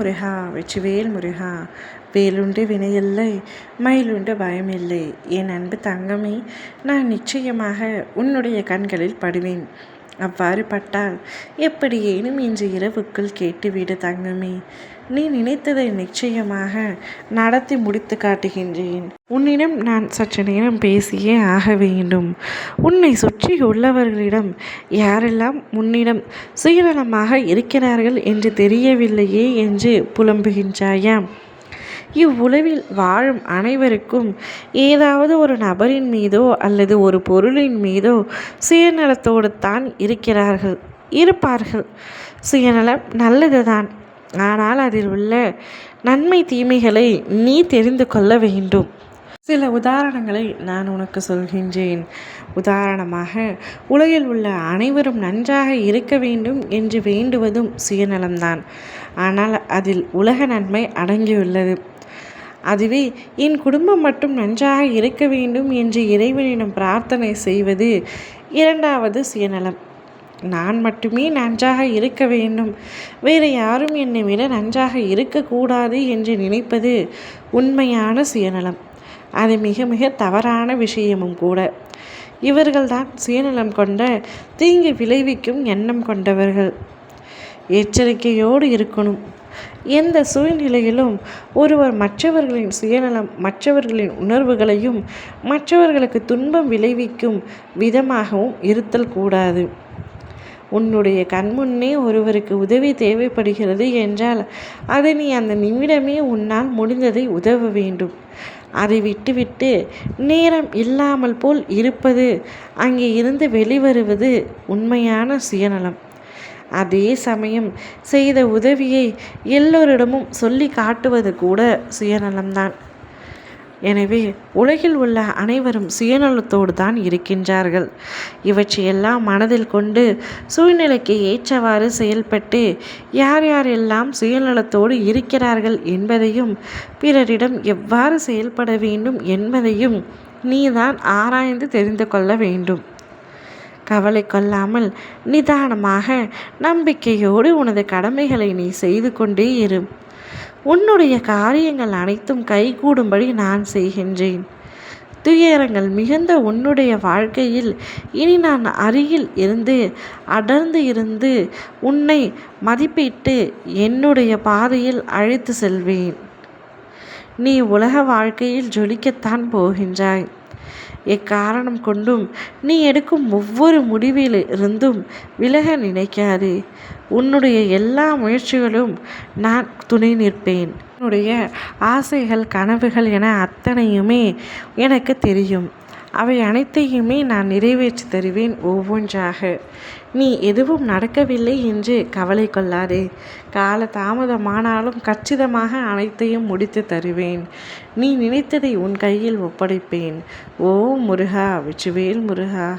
முருகா வெற்றிவேல் முருகா வேலுண்டு வினையில்லை மயிலுண்டு பயமில்லை. என் அன்பு தங்கமே நான் நிச்சயமாக உன்னுடைய கண்களில் படுவேன். அவ்வாறு பட்டால் எப்படியேனும் இன்று இரவுக்குள் கேட்டுவிடு தங்கமே. நீ நினைத்ததை நிச்சயமாக நடத்தி முடித்து காட்டுகின்றேன். உன்னிடம் நான் சற்று நேரம் பேசியே ஆக வேண்டும். உன்னை சுற்றி உள்ளவர்களிடம் யாரெல்லாம் உன்னிடம் சுயநலமாக இருக்கிறார்கள் என்று தெரியவில்லையே என்று புலம்புகின்றாயா இவ்வுலவில் வாழும் அனைவருக்கும் ஏதாவது ஒரு நபரின் மீதோ அல்லது ஒரு பொருளின் மீதோ சுயநலத்தோடு தான் இருக்கிறார்கள் இருப்பார்கள். சுயநலம் நல்லதுதான். ஆனால் அதில் உள்ள நன்மை தீமைகளை நீ தெரிந்து கொள்ள வேண்டும். சில உதாரணங்களை நான் உனக்கு சொல்கின்றேன். உதாரணமாக உலகில் உள்ள அனைவரும் நன்றாக இருக்க வேண்டும் என்று வேண்டுவதும் சுயநலம்தான். ஆனால் அதில் உலக நன்மை அடங்கியுள்ளது. அதுவே என் குடும்பம் மட்டும் நன்றாக இருக்க வேண்டும் என்று இறைவனிடம் பிரார்த்தனை செய்வது இரண்டாவது சுயநலம். நான் மட்டுமே நன்றாக இருக்க வேண்டும். வேறு யாரும் என்னை விட நன்றாக இருக்கக்கூடாது என்று நினைப்பது உண்மையான சுயநலம். அது மிக மிக தவறான விஷயமும் கூட. இவர்கள்தான் சுயநலம் கொண்ட தீங்கு விளைவிக்கும் எண்ணம் கொண்டவர்கள். எச்சரிக்கையோடு இருக்கணும். எந்த சூழ்நிலையிலும் ஒருவர் மற்றவர்களின் சுயநலம் மற்றவர்களின் உணர்வுகளையும் மற்றவர்களுக்கு துன்பம் விளைவிக்கும் விதமாகவும் இருத்தல் கூடாது. உன்னுடைய கண்முன்னே ஒருவருக்கு உதவி தேவைப்படுகிறது என்றால் அதை நீ அந்த நிமிடமே உன்னால் முடிந்ததை உதவ வேண்டும். அதை விட்டுவிட்டு நேரம் இல்லாமல் போல் இருப்பது அங்கே இருந்து வெளிவருவது உண்மையான சுயநலம். அதே சமயம் செய்த உதவியை எல்லோரிடமும் சொல்லி காட்டுவது கூட சுயநலம்தான். எனவே உலகில் உள்ள அனைவரும் சுயநலத்தோடு தான் இருக்கின்றார்கள். இவற்றையெல்லாம் மனதில் கொண்டு சூழ்நிலைக்கு ஏற்றவாறு செயல்பட்டு யார் யாரெல்லாம் சுயநலத்தோடு இருக்கிறார்கள் என்பதையும் பிறரிடம் எவ்வாறு செயல்பட வேண்டும் என்பதையும் நீதான் ஆராய்ந்து தெரிந்து கொள்ள வேண்டும். கவலை கொள்ளாமல் நிதானமாக நம்பிக்கையோடு உனது கடமைகளை நீ செய்து கொண்டே இரு. உன்னுடைய காரியங்கள் அனைத்தும் கைகூடும்படி நான் செய்கின்றேன். துயரங்கள் மிகுந்த உன்னுடைய வாழ்க்கையில் இனி நான் அருகில் இருந்து அடர்ந்து இருந்து உன்னை மதிப்பிட்டு என்னுடைய பாதையில் அழைத்து செல்வேன். நீ உலக வாழ்க்கையில் ஜொலிக்கத்தான் போகின்றாய். எக்காரணம் கொண்டும் நீ எடுக்கும் ஒவ்வொரு முடிவில் இருந்தும் விலக நினைக்காதே. உன்னுடைய எல்லா முயற்சிகளும் நான் துணை நிற்பேன். உன்னுடைய ஆசைகள் கனவுகள் என அத்தனையுமே எனக்கு தெரியும். அவை அனைத்தையுமே நான் நிறைவேற்றி தருவேன் ஒவ்வொன்றாக. நீ எதுவும் நடக்கவில்லை என்று கவலை கொள்ளாதே. கால தாமதமானாலும் கச்சிதமாக அனைத்தையும் முடித்து தருவேன். நீ நினைத்ததை உன் கையில் ஒப்படைப்பேன். ஓ முருகா வெற்றிவேல் முருகா.